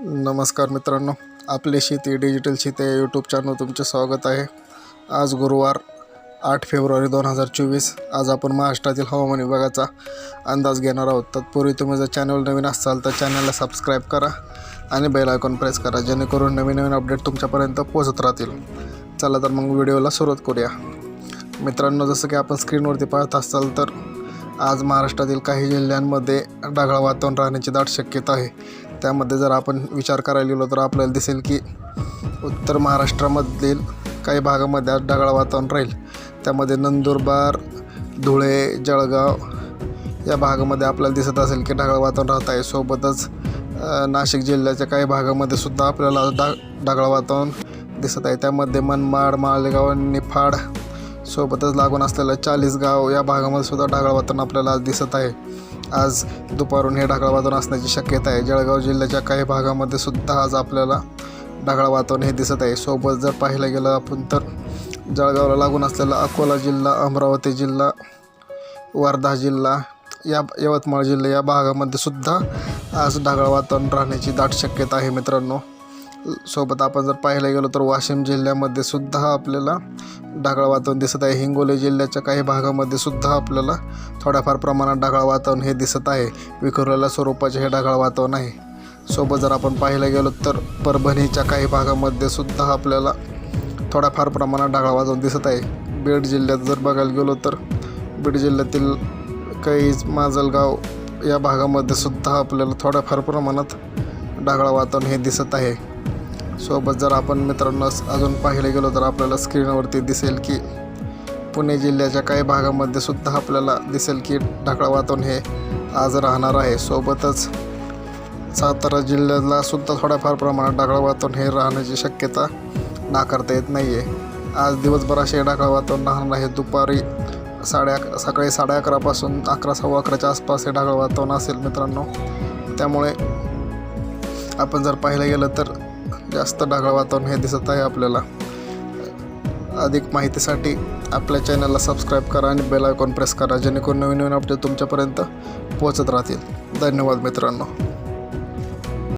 नमस्कार मित्रांनो आपली शेती डिजिटल शेती या यूट्यूब चॅनल तुमचे स्वागत आहे. आज गुरुवार आठ फेब्रुवारी दोन हजार चोवीस. आज आपण महाराष्ट्रातील हवामान विभागाचा अंदाज घेणार आहोत. तत्पूर्वी तुम्ही जर चॅनल नवीन असाल तर चॅनलला सबस्क्राईब करा आणि बेल आयकॉन प्रेस करा जेणेकरून नवीन नवीन अपडेट तुमच्यापर्यंत पोहोचत राहतील. चला तर मग व्हिडिओला सुरुवात करूया. मित्रांनो जसं की आपण स्क्रीनवरती पाहत असाल तर आज महाराष्ट्रातील काही जिल्ह्यांमध्ये ढगाळ वातावरण राहण्याची दाट शक्यता आहे. त्यामध्ये जर आपण विचार करायला गेलो तर आपल्याला दिसेल की उत्तर महाराष्ट्रामधील काही भागामध्ये आज ढगाळ वातावरण राहील. त्यामध्ये नंदुरबार धुळे जळगाव या भागामध्ये आपल्याला दिसत असेल की ढगाळ वातावरण राहत आहे. सोबतच नाशिक जिल्ह्याच्या काही भागामध्ये सुद्धा आपल्याला डा ढगाळ वातावरण दिसत आहे. त्यामध्ये मनमाड मालेगाव निफाड सोबतच लागून असलेलं चाळीस गाव या भागामध्ये सुद्धा ढगाळ वातावरण आपल्याला आज दिसत आहे. आज दुपारून हे ढगाळ वातावरण असण्याची शक्यता आहे. जळगाव जिल्ह्याच्या काही भागामध्ये सुद्धा आज आपल्याला ढगाळ वातावरण हे दिसत आहे. सोबत जर पाहिलं गेलं आपण तर जळगावला लागून असलेला अकोला जिल्हा अमरावती जिल्हा वर्धा जिल्हा या यवतमाळ जिल्हा या भागामध्ये सुद्धा आज ढगाळ वातावरण राहण्याची दाट शक्यता आहे मित्रांनो. सोबत आपण जर पाहायला गेलो तर वाशिम जिल्ह्यामध्ये सुद्धा आपल्याला ढगाळ वातावरण दिसत आहे. हिंगोली जिल्ह्याच्या काही भागामध्ये सुद्धा आपल्याला थोड्याफार प्रमाणात ढगाळ वातावरण हे दिसत आहे. विखुरलेल्या स्वरूपाचे हे ढगाळ वातावरण आहे. सोबत जर आपण पाहायला गेलो तर परभणीच्या काही भागामध्ये सुद्धा आपल्याला थोड्याफार प्रमाणात ढगाळ वातावरण दिसत आहे. बीड जिल्ह्यात जर बघायला गेलो तर बीड जिल्ह्यातील काही माजलगाव या भागामध्ये सुद्धा आपल्याला थोड्याफार प्रमाणात ढगाळ वातावरण हे दिसत आहे. सोबत जर आपण मित्रांनो अजून पाहिलं गेलो तर आपल्याला स्क्रीनवरती दिसेल की पुणे जिल्ह्याच्या काही भागामध्ये सुद्धा आपल्याला दिसेल की ढगाळ वातावरण हे आज राहणार आहे. सोबतच सातारा जिल्ह्याला सुद्धा थोड्याफार प्रमाणात ढगाळ वातावरण हे राहण्याची शक्यता नाकारता येत नाही आहे आज दिवसभर असे ढगाळ वातावरण राहणार आहे. दुपारी साडे अक सकाळी साडे अकरापासून अकरा सव्वा अकराच्या आसपास हे ढगळ वातावरण असेल मित्रांनो. त्यामुळे आपण जर पाहिलं गेलं तर जास्त ढगाळ वातावरण हे दिसत आहे आपल्याला. अधिक माहितीसाठी आपल्या चॅनलला सबस्क्राईब करा आणि बेल आयकॉन प्रेस करा जेणेकरून नवीन नवीन अपडेट तुमच्यापर्यंत पोहोचत राहतील. धन्यवाद मित्रांनो.